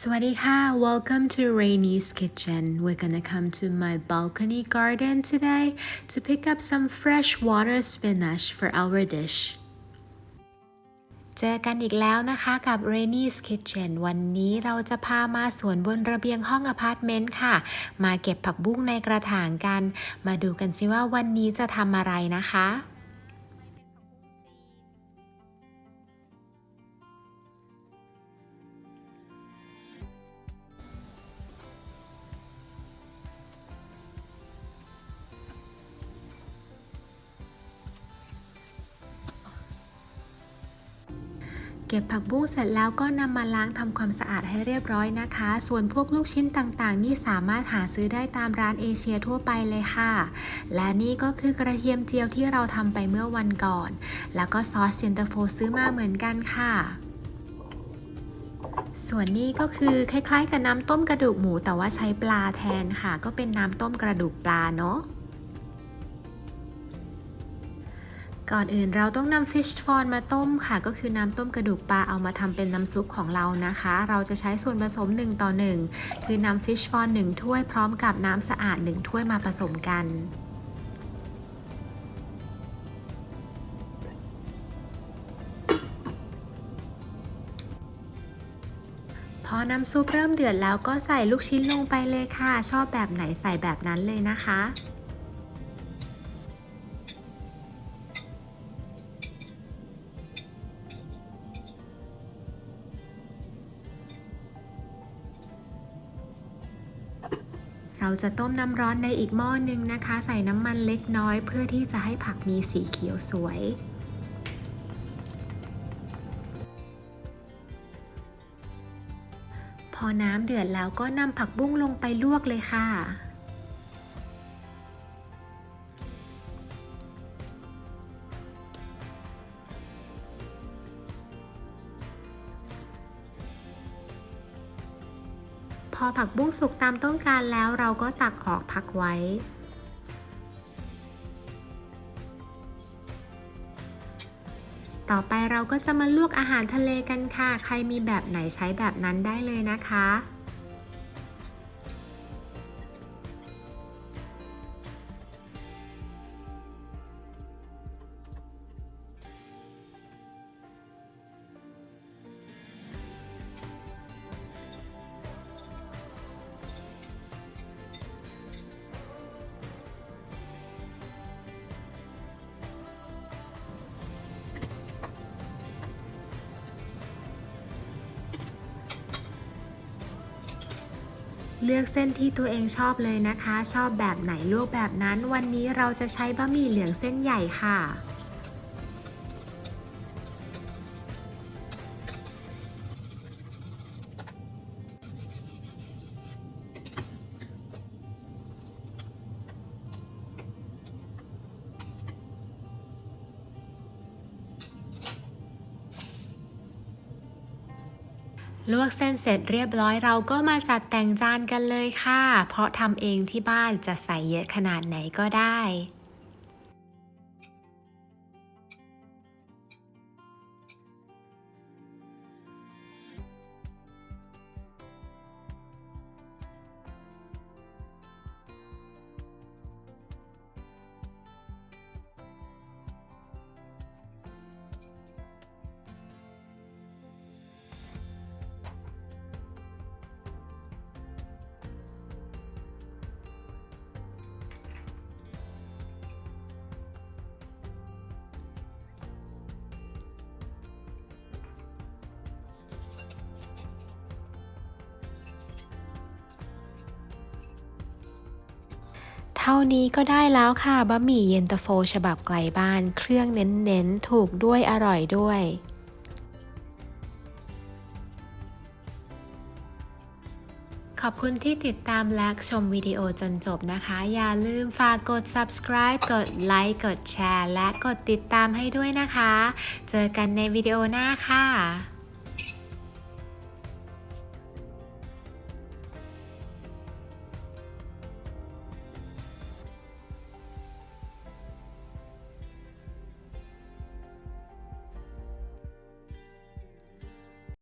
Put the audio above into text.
สวัสดีค่ะ Welcome to Rainy's Kitchen. We're gonna come to my balcony garden today to pick up some fresh water spinach for our dish. เจอกันอีกแล้วนะคะกับ Rainy's Kitchen วันนี้เราจะพามาสวนบนระเบียงห้องอพาร์ตเมนต์ค่ะ มาเก็บผักบุ้งในกระถางกัน มาดูกันสิว่าวันนี้จะทำอะไรนะคะ เก็บผักบุ้งเสร็จแล้วก็นำมาล้างทำความสะอาดให้เรียบร้อยนะคะ ส่วนพวกลูกชิ้นต่างๆ นี่สามารถหาซื้อได้ตามร้านเอเชียทั่วไปเลยค่ะ และนี่ก็คือกระเทียมเจียวที่เราทำไปเมื่อวันก่อน แล้วก็ซอสเย็นตาโฟซื้อมาเหมือนกันค่ะส่วนนี้ก็คือคล้ายๆ กับน้ำต้มกระดูกหมูแต่ว่าใช้ปลาแทนค่ะ ก็เป็นน้ำต้มกระดูกปลาเนาะ ก่อนอื่นเราต้องนำฟิชฟอนมาต้มค่ะ ก็คือน้ำต้มกระดูกปลาเอามาทำเป็นน้ำซุปของเรานะคะ เราจะใช้ส่วนผสม 1 ต่อ 1 คือนำฟิชฟอน1ถ้วยพร้อมกับน้ำสะอาด 1 ถ้วยมาผสมกันพอน้ำซุปเริ่มเดือดแล้วก็ใส่ลูกชิ้นลงไปเลยค่ะ ชอบแบบไหนใส่แบบนั้นเลยนะคะ เราจะต้มน้ำร้อนในอีกหม้อหนึ่งนะคะ ใส่น้ำมันเล็กน้อยเพื่อที่จะให้ผักมีสีเขียวสวยพอน้ำเดือดแล้วก็นำผักบุ้งลงไปลวกเลยค่ะ อผักบุ้งสุกตามต้องการแล้วเราก็ตักออกพักไว้ ต่อไปเราก็จะมาลวกอาหารทะเลกันค่ะ ใครมีแบบไหนใช้แบบนั้นได้เลยนะคะ เลือกเส้นที่ตัวเองชอบเลยนะคะ ชอบแบบไหนลวกแบบนั้น วันนี้เราจะใช้บะหมี่เหลืองเส้นใหญ่ค่ะ ลวกเส้นเสร็จเรียบร้อยเราก็มาจัดแต่งจานกันเลยค่ะ เพราะทำเองที่บ้านจะใส่เยอะขนาดไหนก็ได้ เท่านี้ก็ได้แล้วค่ะบะหมี่เย็นตาโฟ ฉบับไกลบ้าน เครื่องเน้นๆ ถูกด้วยอร่อยด้วยขอบคุณที่ติดตามและชมวิดีโอจนจบนะคะ อย่าลืมฝากกด subscribe กดไลค์กดแชร์ และกดติดตามให้ด้วยนะคะ เจอกันในวิดีโอหน้าค่ะ